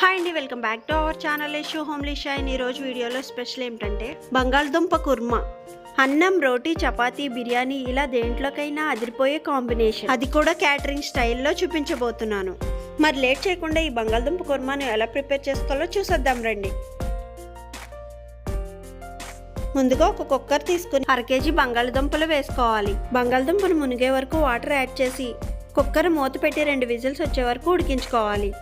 Hi అండి welcome back to our channel issue homely shine ఈరోజు వీడియోలో స్పెషల్ ఏమిటంటే బంగాళదుంప కుర్మా. అన్నం రోటీ చపాతీ బిర్యానీ ఇలా దేంట్లోకైనా అదిరిపోయే కాంబినేషన్. అది కూడా క్యాటరింగ్ స్టైల్లో చూపించబోతున్నాను. మరి లేట్ చేయకుండా ఈ బంగాళదుంప కుర్మాను ఎలా ప్రిపేర్ చేసుకోవాలో చూసేద్దాం రండి. ముందుగా ఒక కుక్కర్ తీసుకుని అర కేజీ బంగాళదుంపలు వేసుకోవాలి. బంగాళదుంపను మునిగే వరకు వాటర్ యాడ్ చేసి కుక్కర్ మూత పెట్టి రెండు విజిల్స్ వచ్చే వరకు ఉడికించుకోవాలి.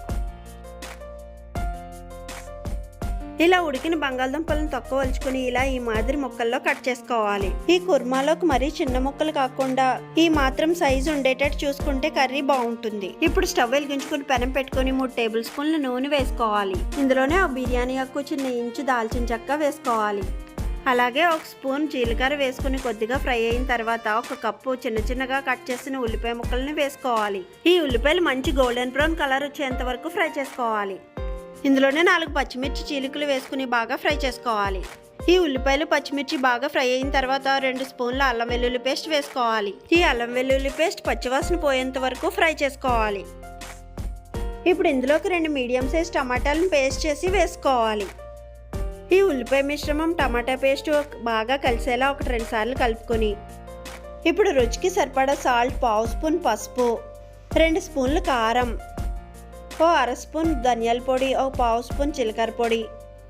ఇలా ఉడికిన బంగాళదుంపలను తొక్కవలుచుకుని ఇలా ఈ మాదిరి ముక్కల్లో కట్ చేసుకోవాలి. ఈ కుర్మాలోకి మరీ చిన్న ముక్కలు కాకుండా ఈ మాత్రం సైజు ఉండేటట్టు చూసుకుంటే కర్రీ బాగుంటుంది. ఇప్పుడు స్టవ్ వెలిగించుకుని పెనం పెట్టుకుని మూడు టేబుల్ స్పూన్ల నూనె వేసుకోవాలి. ఇందులోనే ఆ బిర్యానీ ఆకు చిన్న ఇంచు దాల్చిన చెక్క వేసుకోవాలి. అలాగే ఒక స్పూన్ జీలకర్ర వేసుకుని కొద్దిగా ఫ్రై అయిన తర్వాత ఒక కప్పు చిన్న చిన్నగా కట్ చేసిన ఉల్లిపాయ ముక్కల్ని వేసుకోవాలి. ఈ ఉల్లిపాయలు మంచి గోల్డెన్ బ్రౌన్ కలర్ వచ్చేంత వరకు ఫ్రై చేసుకోవాలి. ఇందులోనే నాలుగు పచ్చిమిర్చి చీలికలు వేసుకుని బాగా ఫ్రై చేసుకోవాలి. ఈ ఉల్లిపాయలు పచ్చిమిర్చి బాగా ఫ్రై అయిన తర్వాత రెండు స్పూన్ల అల్లం వెల్లుల్లి పేస్ట్ వేసుకోవాలి. ఈ అల్లం వెల్లుల్లి పేస్ట్ పచ్చివాసన పోయేంత వరకు ఫ్రై చేసుకోవాలి. ఇప్పుడు ఇందులోకి రెండు మీడియం సైజ్ టమాటాలను పేస్ట్ చేసి వేసుకోవాలి. ఈ ఉల్లిపాయ మిశ్రమం టమాటా పేస్ట్ బాగా కలిసేలా ఒక రెండు సార్లు కలుపుకొని ఇప్పుడు రుచికి సరిపడా సాల్ట్ పావు స్పూన్ పసుపు రెండు స్పూన్లు కారం ఓ అర స్పూన్ ధనియాల పొడి ఓ పావు స్పూన్ జీలకర్ర పొడి.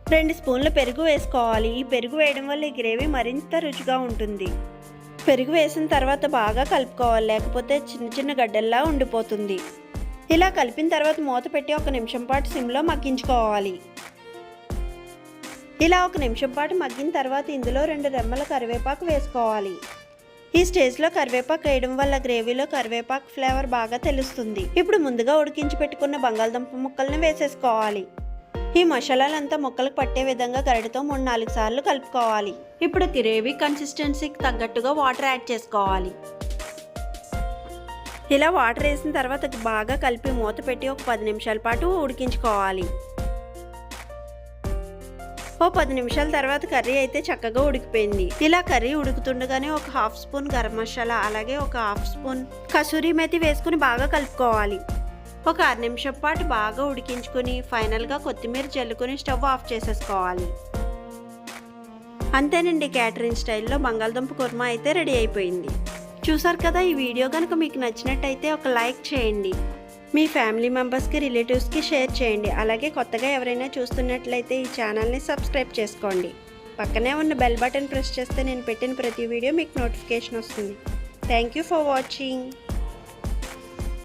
రెండు స్పూన్ల పెరుగు వేసుకోవాలి. ఈ పెరుగు వేయడం వల్ల ఈ గ్రేవీ మరింత రుచిగా ఉంటుంది. పెరుగు వేసిన తర్వాత బాగా కలుపుకోవాలి. లేకపోతే చిన్న చిన్న గడ్డల్లా ఉండిపోతుంది. ఇలా కలిపిన తర్వాత మూత పెట్టి ఒక నిమిషం పాటు సిమ్లో మగ్గించుకోవాలి. ఇలా ఒక నిమిషం పాటు మగ్గిన తర్వాత ఇందులో రెండు రెమ్మల కరివేపాకు వేసుకోవాలి. ఈ స్టేజ్లో కరివేపాకు వేయడం వల్ల గ్రేవీలో కరివేపాకు ఫ్లేవర్ బాగా తెలుస్తుంది. ఇప్పుడు ముందుగా ఉడికించి పెట్టుకున్న బంగాళదుంప ముక్కల్ని వేసేసుకోవాలి. ఈ మసాలాలంతా ముక్కలకు పట్టే విధంగా గరిటతో మూడు నాలుగు సార్లు కలుపుకోవాలి. ఇప్పుడు గ్రేవీ కన్సిస్టెన్సీకి తగ్గట్టుగా వాటర్ యాడ్ చేసుకోవాలి. ఇలా వాటర్ వేసిన తర్వాత బాగా కలిపి మూత పెట్టి ఒక పది నిమిషాల పాటు ఉడికించుకోవాలి. ఓ పది నిమిషాల తర్వాత కర్రీ అయితే చక్కగా ఉడికిపోయింది. ఇలా కర్రీ ఉడుకుతుండగానే ఒక హాఫ్ స్పూన్ గరం మసాలా అలాగే ఒక హాఫ్ స్పూన్ కసూరి మెతి వేసుకుని బాగా కలుపుకోవాలి. ఒక అర నిమిషం పాటు బాగా ఉడికించుకుని ఫైనల్గా కొత్తిమీర చల్లుకుని స్టవ్ ఆఫ్ చేసేసుకోవాలి. అంతేనండి క్యాటరింగ్ స్టైల్లో బంగాళదుంప కుర్మా అయితే రెడీ అయిపోయింది. చూసారు కదా ఈ వీడియో కనుక మీకు నచ్చినట్టయితే ఒక లైక్ చేయండి. మీ ఫ్యామిలీ మెంబర్స్కి రిలేటివ్స్కి షేర్ చేయండి. అలాగే కొత్తగా ఎవరైనా చూస్తున్నట్లయితే ఈ ఛానల్ని సబ్స్క్రైబ్ చేసుకోండి. పక్కనే ఉన్న బెల్ బటన్ ప్రెస్ చేస్తే నేను పెట్టిన ప్రతి వీడియో మీకు నోటిఫికేషన్ వస్తుంది. Thank you for watching.